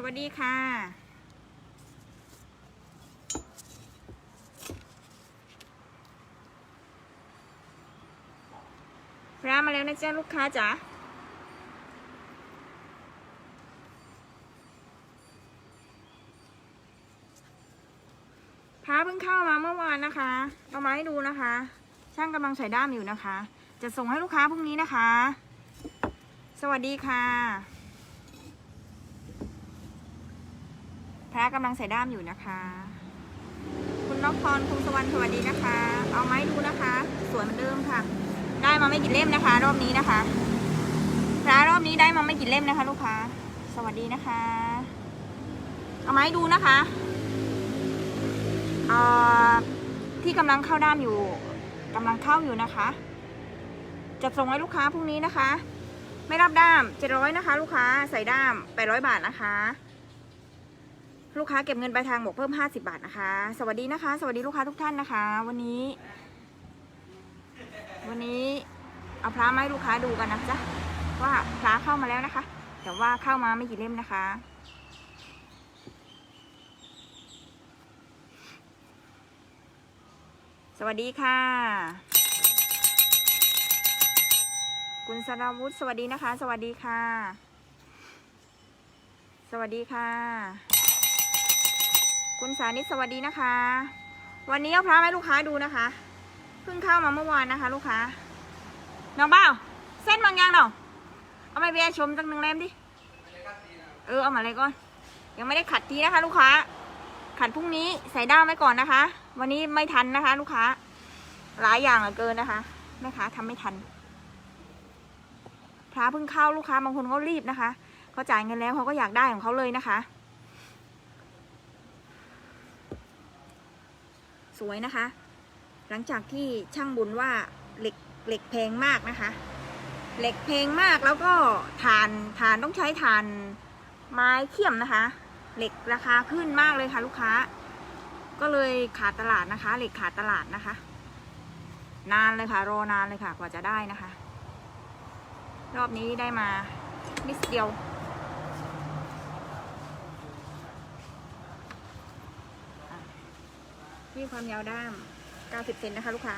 สวัสดีค่ะ พระมาแล้วนะจ๊ะลูกค้าจ๋าพระเพิ่งเข้ามาเมื่อวานนะคะเอามาให้ดูนะคะ ช่างกำลังใส่ด้ามอยู่นะคะ จะส่งให้ลูกค้าพรุ่งนี้นะคะ สวัสดีค่ะ พระกำลังใส่ด้ามอยู่นะคะ คุณนกพรคุณสวรรค์สวัสดีนะคะ เอาไม้ดูนะคะ สวยเหมือนเดิมค่ะ ได้มาไม่กี่เล่มนะคะ รอบนี้นะคะ พระรอบนี้ได้มาไม่กี่เล่มนะคะ ลูกค้า สวัสดีนะคะ เอาไม้ดูนะคะที่กำลังเข้าด้ามอยู่กำลังเข้าอยู่นะคะจะส่งให้ลูกค้าพรุ่งนี้นะคะ ไม่รับด้ามเจ็ดร้อยนะคะ ลูกค้าใส่ด้ามแปดร้อยบาทนะคะ ลูกค้าเก็บเงินปลายทางบวกเพิ่มห้าสิบาทนะคะ สวัสดีนะคะ สวัสดีลูกค้าทุกท่านนะคะ วันนี้ วันนี้เอาพระมาให้ลูกค้าดูกันนะจ๊ะว่าพระเข้ามาแล้วนะคะ แต่ว่าเข้ามาไม่กี่เล่มนะคะสวัสดีค่ะ คุณสราวุธสวัสดีนะคะ สวัสดีค่ะ สวัสดีค่ะ คุณสานิตสวัสดีนะคะ วันนี้เอาพระมาให้ลูกค้าดูนะคะ เพิ่งเข้ามาเมื่อวานนะคะ ลูกค้า น้องเบ้าเส้นบางอย่างเนาะเอาไปเบียชมจังหนึ่งเล่มดิ เออเอามาเลยก่อน ยังไม่ได้ขัดทีนะคะ ลูกค้า ขัดพรุ่งนี้ใส่ด้ามไว้ก่อนนะคะ วันนี้ไม่ทันนะคะ ลูกค้า หลายอย่างเหลือเกินนะคะแม่ค้าทำไม่ทัน พระเพิ่งเข้าลูกค้าบางคนเขารีบนะคะเขาจ่ายเงินแล้วเขาก็อยากได้ของเขาเลยนะคะ สวยนะคะ หลังจากที่ช่างบุญว่าเหล็กเหล็กแพงมากนะคะ เหล็กแพงมากแล้วก็ฐานฐานต้องใช้ฐานไม้เขี้ยมนะคะ เหล็กราคาขึ้นมากเลยค่ะ ลูกค้า ก็เลยขาดตลาดนะคะ เหล็กขาดตลาดนะคะ นานเลยค่ะรอนานเลยค่ะ กว่าจะได้นะคะ รอบนี้ได้มานิดเดียว นี่ความยาวด้าม 90 เซนนะคะ ลูกค้า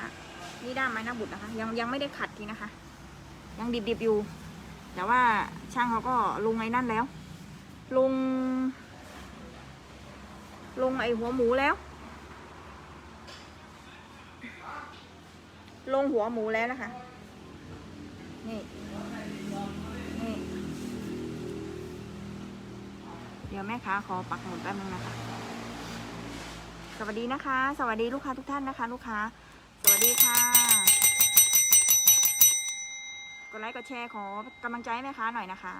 นี่ด้ามไม้หน้าบุตรนะคะ ยังยังไม่ได้ขัดทีนะคะ ยังดิบๆอยู่ แต่ว่าช่างเขาก็ลงไอ้นั่นแล้ว ลง ลงไอหัวหมูแล้ว ลงหัวหมูแล้วนะคะ นี่ นี่ เดี๋ยวแม่ค้าขอปักหมุดแป๊บนึงนะคะ สวัสดีนะคะ สวัสดีลูกค้าทุกท่านนะคะ ลูกค้า สวัสดีค่ะ กดไลค์กดแชร์ขอกำลังใจให้แม่ค้าหน่อยนะคะ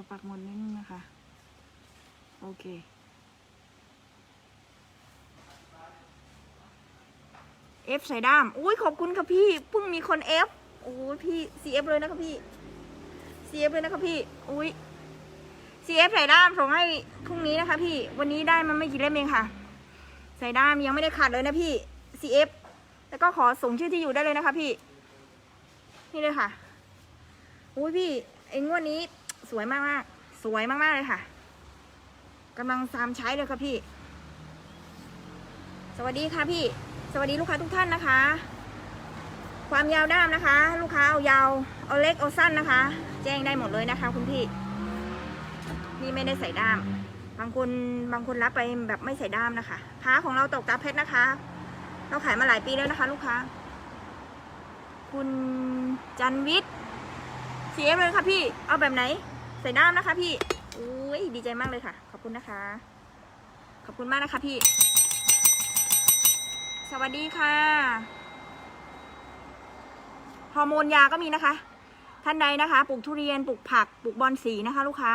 เดี๋ยวปักหมุดนิดนึงนะคะ โอเค F ใส่ด้าม อุ้ยขอบคุณค่ะพี่ เพิ่งมีคน F โอ้ยพี่ CF เอฟเลยนะคะพี่ CF เอฟเลยนะคะพี่ อุ้ย CF ใส่ด้ามส่งให้พรุ่งนี้นะคะ พี่ วันนี้ได้มันไม่กี่เล่มเองค่ะ ใส่ด้ามยังไม่ได้ขาดเลยนะพี่ CF แล้วก็ขอส่งชื่อที่อยู่ได้เลยนะคะพี่ นี่เลยค่ะ อุ้ยพี่ไอ้งวดนี้ สวยมากมากสวยมากๆเลยค่ะกำลังซามใช้เลยค่ะพี่ สวัสดีค่ะพี่ สวัสดีลูกค้าทุกท่านนะคะ ความยาวด้ามนะคะ ลูกค้าเอายาวเอาเล็กเอาสั้นนะคะ แจ้งได้หมดเลยนะคะ คุณพี่ นี่ไม่ได้ใส่ด้าม บางคนบางคนรับไปแบบไม่ใส่ด้ามนะคะพ้าของเราตกตาเพชรนะคะ เราขายมาหลายปีแล้วนะคะ ลูกค้า คุณจันวิทย์เสียเลยค่ะพี่ เอาแบบไหน ใส่ด้ามนะคะพี่อุ้ยดีใจมากเลยค่ะ ขอบคุณนะคะ ขอบคุณมากนะคะพี่ สวัสดีค่ะ ฮอร์โมนยาก็มีนะคะ ท่านใดนะคะ ปลูกทุเรียน ปลูกผัก ปลูกบอนสีนะคะ ลูกค้า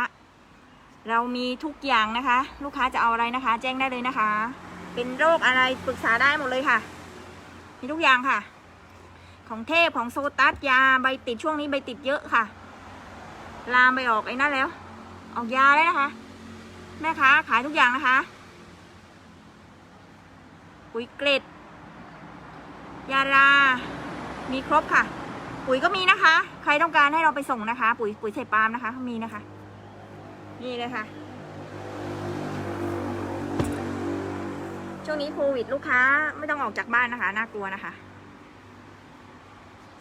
เรามีทุกอย่างนะคะ ลูกค้าจะเอาอะไรนะคะ แจ้งได้เลยนะคะ เป็นโรคอะไรปรึกษาได้หมดเลยค่ะ มีทุกอย่างค่ะ ของเทพของโซตัสยาใบติดช่วงนี้ใบติดเยอะค่ะ ลามไปออกไอ้นั่นแล้ว ออกยาเลยนะคะ แม่ค้าขายทุกอย่างนะคะปุ๋ยเกล็ด ยารา มีครบค่ะ ปุ๋ยก็มีนะคะ ใครต้องการให้เราไปส่งนะคะ ปุ๋ยปุ๋ยใส่ปาล์มนะคะมีนะคะ นี่เลยค่ะ ช่วงนี้โควิดลูกค้าไม่ต้องออกจากบ้านนะคะ น่ากลัวนะคะ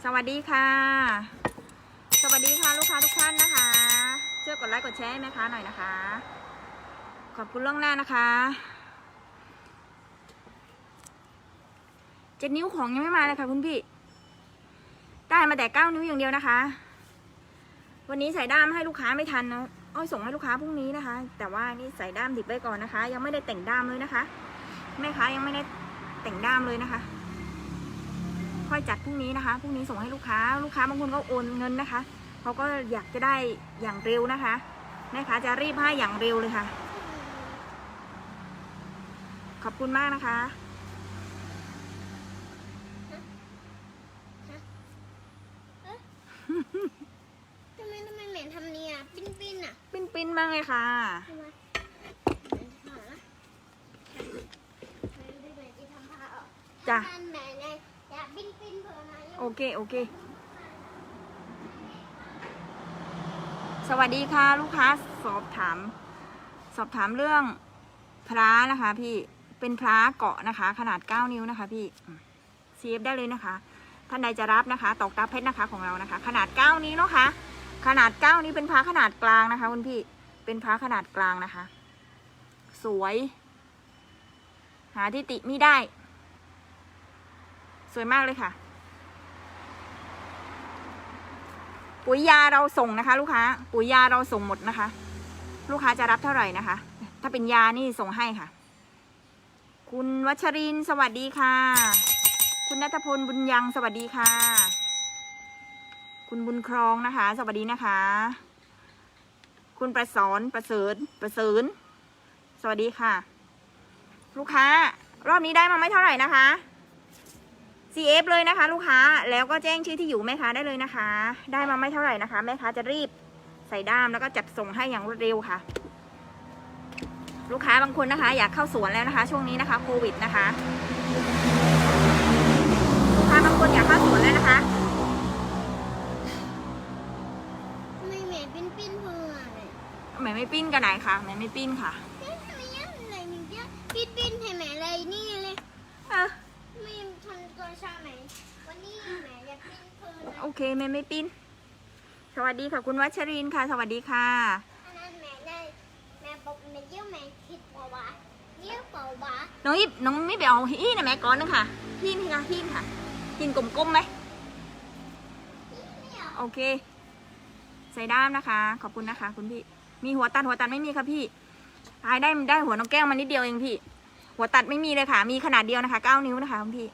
สวัสดีค่ะ สวัสดีค่ะลูกค้าทุกท่านนะคะ ช่วยกดไลค์กดแชร์ให้แม่ค้าหน่อยนะคะ ขอบคุณล่วงหน้านะคะเจ็ดนิ้วของยังไม่มาเลยค่ะคุณพี่ ได้มาแต่เก้านิ้วอย่างเดียวนะคะ วันนี้ใส่ด้ามให้ลูกค้าไม่ทันนะอ้อยส่งให้ลูกค้าพรุ่งนี้นะคะ แต่ว่านี่ใส่ด้ามดิบไว้ก่อนนะคะ ยังไม่ได้แต่งด้ามเลยนะคะ แม่ค้ายังไม่ได้แต่งด้ามเลยนะคะ ค่อยจัดพรุ่งนี้นะคะพรุ่งนี้ส่งให้ลูกค้า ลูกค้าบางคนก็โอนเงินนะคะเขาก็อยากจะได้อย่างเร็วนะคะแม่ค้าจะรีบให้อย่างเร็วเลยค่ะ ขอบคุณมากนะคะทำไมทำไมเหม็นทำเนี่ยปิ้นปิ้นอะ ปิ้นปิ้นมากเลยค่ะทำไมเหม็นหาไม่ได้เหม็นที่ทำผ้าออกจ้ะ โอเค โอเค สวัสดีค่ะ ลูกค้าสอบถาม สอบถามเรื่องพระนะคะ พี่เป็นพระเกาะนะคะ ขนาด 9 นิ้วนะคะ พี่เซฟได้เลยนะคะ ท่านใดจะรับนะคะ ตอกตาเพชรนะคะของเรานะคะ ขนาด 9นี้วเนาะคะ ขนาด 9 นี้เป็นพระขนาดกลางนะคะคุณพี่เป็นพระขนาดกลางนะคะ สวย หาที่ติไม่ได้ สวยมากเลยค่ะ ปุ๋ยยาเราส่งนะคะ ลูกค้า ปุ๋ยยาเราส่งหมดนะคะ ลูกค้าจะรับเท่าไหร่นะคะ ถ้าเป็นยานี่ส่งให้ค่ะ คุณวัชรินสวัสดีค่ะ คุณนัทพลบุญยังสวัสดีค่ะ คุณบุญครองนะคะ สวัสดีนะคะ คุณประสอนประเสริญประเสริญสวัสดีค่ะ ลูกค้ารอบนี้ได้มาไม่เท่าไหร่นะคะ CF เลยนะคะ ลูกค้าแล้วก็แจ้งชื่อที่อยู่แม่ค้าได้เลยนะคะ ได้มาไม่เท่าไหร่นะคะ แม่ค้าจะรีบใส่ด้ามแล้วก็จัดส่งให้อย่างรวดเร็วค่ะ ลูกค้าบางคนนะคะ อยากเข้าสวนแล้วนะคะ ช่วงนี้นะคะโควิดนะคะลูกค้าบางคนอยากเข้าสวนแล้วนะคะทำไมเหม็นปิ้นปิ้นเผื่อเลยแม่ไม่ปิ้นกันไหนคะแม่ไม่ปิ้นค่ะ โอเคแม่ไม่ปิ้น สวัสดีค่ะคุณวัชรินทร์ค่ะ สวัสดีค่ะอันนั้นแหม่ได้แหม่บอกแหม่เยี่ยวแหม่คิดเปล่าวะเยี่ยวเปล่าวะน้องอิบน้องไม่ไปเอาฮีนะแม่ก่อนนึงค่ะฮีนค่ะฮีนค่ะ กินกลมๆไหมไม่เอาโอเค ใส่ด้ามนะคะ ขอบคุณนะคะ คุณพี่ มีหัวตัดหัวตัดไม่มีค่ะพี่ตายได้ได้หัวน้องแก้วมานิดเดียวเองพี่ หัวตัดไม่มีเลยค่ะ มีขนาดเดียวนะคะเก้านิ้วนะคะคุณพี่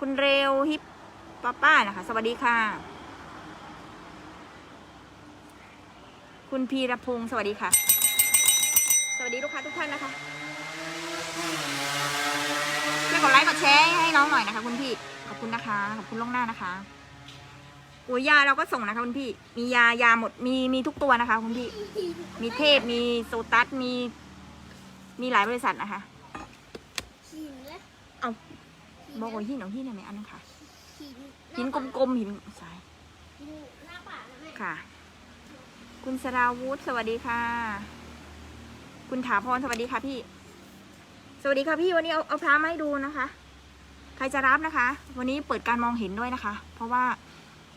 คุณเร็วฮิป ป้าป้านะคะ สวัสดีค่ะ คุณพีรพงศ์สวัสดีค่ะ สวัสดีลูกค้าทุกท่านนะคะช่วยกดไลค์กดแชร์ให้น้องหน่อยนะคะ คุณพี่ขอบคุณนะคะขอบคุณล่วงหน้านะคะปุ๋ยยาเราก็ส่งนะคะคุณพี่ มียายาหมดมีมีทุกตัวนะคะ คุณพี่ มีเทพมีโซตัสมี มีหลายบริษัทนะคะหินแล้วเอาบอกว่าหินเอาหินอะไรอันนั้นค่ะหิน หินกลมๆหินใช่ๆหินหน้าป่าแล้วแม่ค่ะ คุณสราวุธสวัสดีค่ะ คุณถาพรสวัสดีค่ะพี่ สวัสดีค่ะพี่วันนี้เอาเอาพระมาให้ดูนะคะ ใครจะรับนะคะ วันนี้เปิดการมองเห็นด้วยนะคะ เพราะว่า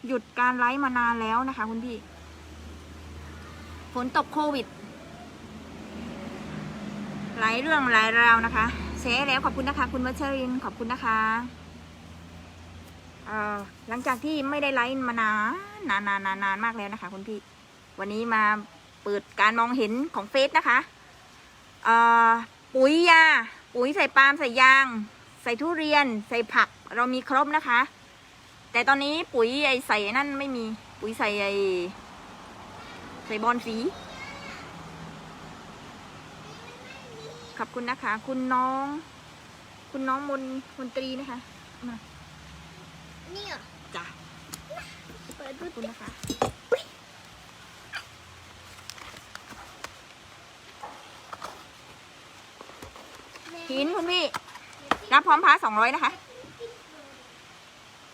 หยุดการไลฟ์มานานแล้วนะคะ คุณพี่ฝนตกโควิดหลายเรื่องหลายราวนะคะแชร์แล้วขอบคุณนะคะ คุณวัชรินทร์ขอบคุณนะคะเอ่อ หลังจากที่ไม่ได้ไลฟ์มานานนานนานนานนานมากแล้วนะคะคุณพี่ วันนี้มาเปิดการมองเห็นของเฟซนะคะปุ๋ยยาปุ๋ยใส่ปาล์มใส่ยาง ใส่ทุเรียน ใส่ผักเรามีครบนะคะ แต่ตอนนี้ปุ๋ยไอใส่นั่นไม่มีปุ๋ยใส่ไอใส่บอลสี ขอบคุณนะคะ คุณน้อง คุณน้องมนมนตรีนะคะมา เหรอจ้ะเปิดขดูอบคุณนะคะหินคุณพี่ รับพร้อมพาสองร้อยนะคะ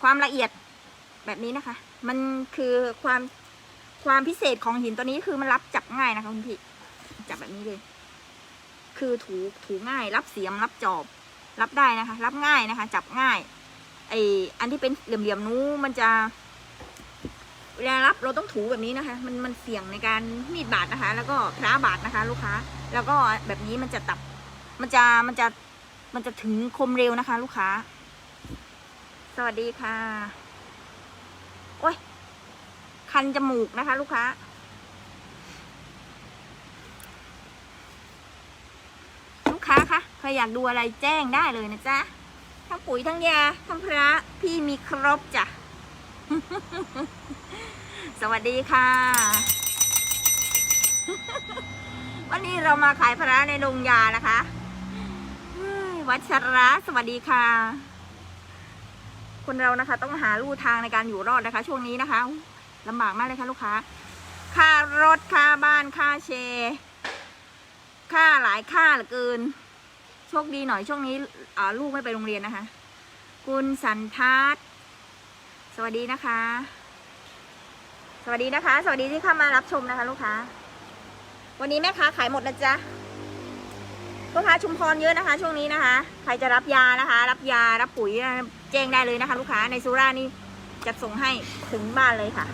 ความละเอียดแบบนี้นะคะ มันคือความความพิเศษของหินตัวนี้คือมันรับจับง่ายนะคะคุณพี่ จับแบบนี้เลย คือถูถูง่าย รับเสียมรับจอบ รับได้นะคะ รับง่ายนะคะ จับง่าย ไออันที่เป็นเหลี่ยมๆนู้มันจะเวลารับเราต้องถูแบบนี้นะคะ มันมันเสี่ยงในการมีดบาดนะคะ แล้วก็พระบาดนะคะ ลูกค้า แล้วก็แบบนี้มันจะตับ มันจะมันจะมันจะถึงคมเร็วนะคะ ลูกค้า สวัสดีค่ะ โอ้ย คันจมูกนะคะ ลูกค้า ลูกค้าคะใครอยากดูอะไรแจ้งได้เลยนะจ๊ะ ทั้งปุ๋ยทั้งยาทั้งพระพี่มีครบจ้ะ สวัสดีค่ะ วันนี้เรามาขายพระในโรงยานะคะวัชระสวัสดีค่ะ คนเรานะคะ ต้องหาลู่ทางในการอยู่รอดนะคะ ช่วงนี้นะคะลำบากมากเลยค่ะลูกค้า ค่ารถค่าบ้านค่าเชค่าหลายค่าเหลือเกิน คดีหน่อยช่วงนี้ลูกไม่ไปโรงเรียนนะคะ คุณสันทัศน์สวัสดีนะคะ สวัสดีนะคะ สวัสดีที่เข้ามารับชมนะคะ ลูกค้า วันนี้แม่ค้าขายหมดนะจ๊ะลูกค้าชุมพรเยอะนะคะ ช่วงนี้นะคะ ใครจะรับยานะคะ รับยารับปุ๋ยแจ้งได้เลยนะคะ ลูกค้าในสุรานี่จัดส่งให้ถึงบ้านเลยค่ะ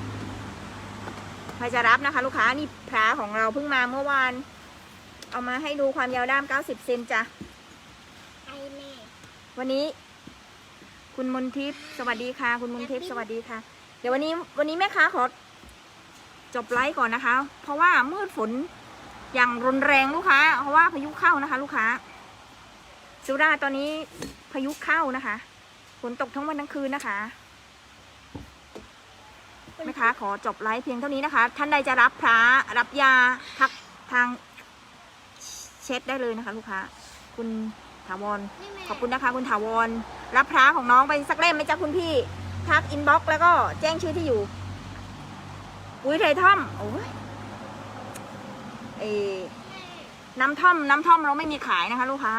ใครจะรับนะคะ ลูกค้านี่พระของเราเพิ่งมาเมื่อวาน เอามาให้ดูความยาวด้าม 90 เซนจ้ะ วันนี้ คุณมนทิพย์สวัสดีค่ะ คุณมนทิพย์สวัสดีค่ะ เดี๋ยววันนี้วันนี้แม่ค้าขอจบไลฟ์ก่อนนะคะ เพราะว่ามืดฝนอย่างรุนแรงลูกค้า เพราะว่าพายุเข้านะคะ ลูกค้าสุราตอนนี้พายุเข้านะคะฝนตกทั้งวันทั้งคืนนะคะแม่ค้าขอจบไลฟ์เพียงเท่านี้นะคะ ท่านใดจะรับพระรับยาทักทางเช็ดได้เลยนะคะ ลูกค้า คุณาวรนี่แม่ขอบคุณนะคะคุณถาวร รับพระของน้องไปสักเล่มไหมจ๊ะคุณพี่ทักอินบ็อกซ์แล้วก็แจ้งชื่อที่อยู่ปุ๋ยไทยท่อมโอ้ยเออน้ำท่อมน้ำท่อมเราไม่มีขายนะคะ ลูกค้า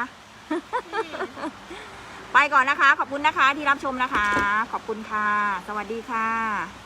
ไปก่อนนะคะ ขอบคุณนะคะที่รับชมนะคะ ขอบคุณค่ะ สวัสดีค่ะ